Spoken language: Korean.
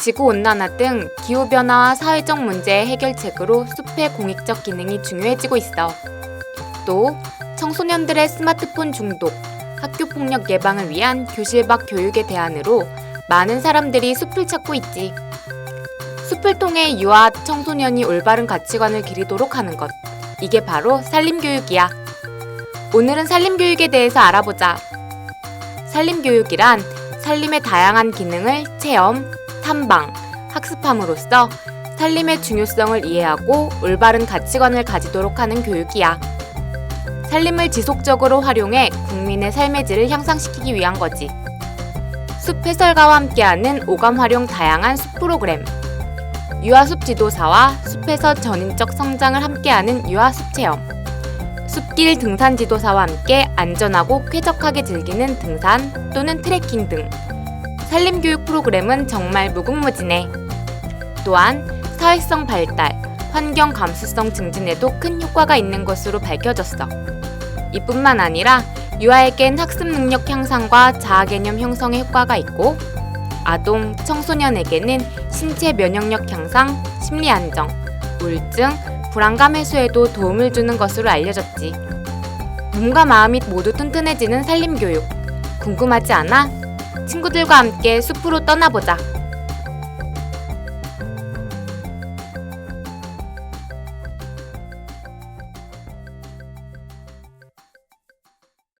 지구온난화 등 기후변화와 사회적 문제의 해결책으로 숲의 공익적 기능이 중요해지고 있어. 또 청소년들의 스마트폰 중독, 학교 폭력 예방을 위한 교실 밖 교육의 대안으로 많은 사람들이 숲을 찾고 있지. 숲을 통해 유아 청소년이 올바른 가치관을 기리도록 하는 것. 이게 바로 산림교육이야. 오늘은 산림교육에 대해서 알아보자. 산림교육이란 산림의 다양한 기능을 체험, 탐방, 학습함으로써 산림의 중요성을 이해하고 올바른 가치관을 가지도록 하는 교육이야. 산림을 지속적으로 활용해 국민의 삶의 질을 향상시키기 위한 거지. 숲 해설가와 함께하는 오감 활용 다양한 숲 프로그램. 유아숲 지도사와 숲에서 전인적 성장을 함께하는 유아숲 체험. 숲길 등산 지도사와 함께 안전하고 쾌적하게 즐기는 등산 또는 트레킹 등. 산림교육 프로그램은 정말 무궁무진해. 또한 사회성 발달, 환경 감수성 증진에도 큰 효과가 있는 것으로 밝혀졌어. 이뿐만 아니라 유아에겐 학습 능력 향상과 자아 개념 형성에 효과가 있고 아동, 청소년에게는 신체 면역력 향상, 심리 안정, 우울증, 불안감 해소에도 도움을 주는 것으로 알려졌지. 몸과 마음이 모두 튼튼해지는 산림교육. 궁금하지 않아? 친구들과 함께 숲으로 떠나보자.